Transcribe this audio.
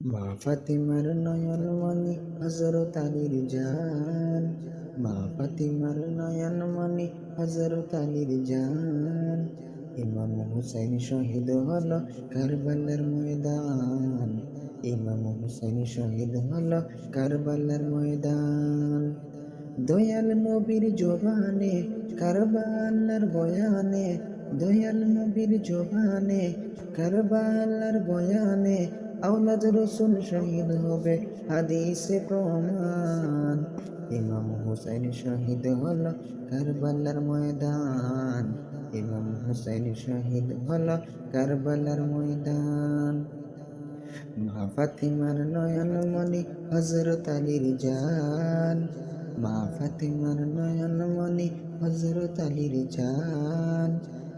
মা ফাতিমার নয়ন মনি হজরত আলীর জান মা ফাতিমার নয়ন মনি হজরত আলীর জান ইমাম হুসাইন শহীদ হল কারবালার ময়দান। ইমাম হুসাইন শহীদ হল কারবালার ময়দান। দয়াল নবীর জবানে, কারবালার বয়ানে, দয়াল নবীর জবানে, কারবালার বয়ানে আওলাদ রসুল শহীদ হবে হাদিসে প্রমাণ। ইমাম হুসাইন শহীদ হল কারবালার ময়দান। ইমাম হুসাইন শহীদ হল কারবালার ময়দান। মা ফাতিমার নয়ন মনি হজরত আলীর জান। মা ফাতিমার নয়ন মনি হজরত আলীর জান।